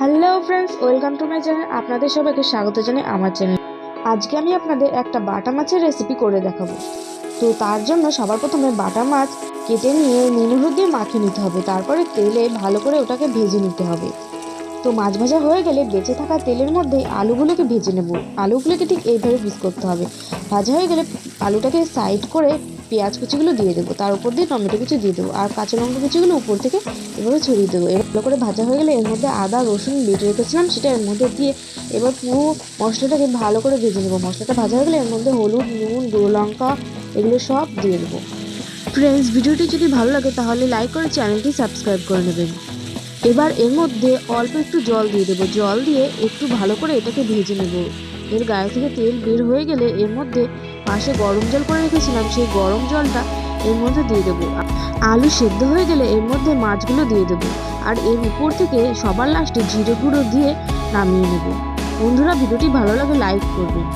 Hello friends, welcome to my channel. আপনাদের সবাইকে স্বাগত জানাই আমার চ্যানেল। আজকে আমি আপনাদের একটা বাটা মাছের রেসিপি করে দেখাবো। তো তার জন্য সবার প্রথমে বাটা মাছ কেটে নিয়ে নুন, হলুদ দিয়ে মাখিয়ে নিতে হবে। তারপরে তেলে ভালো করে ওটাকে ভেজে নিতে হবে। তো মাছ ভাজা হয়ে গেলে বেঁচে থাকা তেলের মধ্যে আলুগুলোকে ভেজে নেব। আলুগুলোকে ঠিক এইভাবে পিস করতে হবে। ভাজা হয়ে গেলে আলুটাকে সাইড করে পেঁয়াজ কুচিগুলো দিয়ে দেবো। তার উপর দিয়ে টমেটো কুচি দিয়ে দেবো। আর কাঁচা লঙ্কা কুচিগুলো উপর থেকে এভাবে ছড়িয়ে দেবো। এবার ভালো করে ভাজা হয়ে গেলে এর মধ্যে আদা, রসুন, বেটে রেখেছিলাম, সেটা এর মধ্যে দিয়ে এবার পুরো মশলাটাকে ভালো করে ভেজে নেব। মশলাটা ভাজা হয়ে গেলে এর মধ্যে হলুদ, নুন, গুঁড়ো লঙ্কা এগুলো সব দিয়ে দেবো। ফ্রেন্ডস ভিডিওটি যদি ভালো লাগে তাহলে লাইক করে চ্যানেলটি সাবস্ক্রাইব করে নেবেন। এবার এর মধ্যে অল্প একটু জল দিয়ে দেবো। জল দিয়ে একটু ভালো করে এটাকে ভেজে নেব। এর গায়ে থেকে তেল বের হয়ে গেলে এর মধ্যে পাশে গরম জল করে রেখেছিলাম, সেই গরম জলটা এর মধ্যে দিয়ে দেবো। আলু সেদ্ধ হয়ে গেলে এর মধ্যে মাছগুলো দিয়ে দেবো আর এর উপর থেকে সবার লাস্টে জিরে গুঁড়ো দিয়ে নামিয়ে নেব। বন্ধুরা, ভিডিওটি ভালো লাগে লাইক করবেন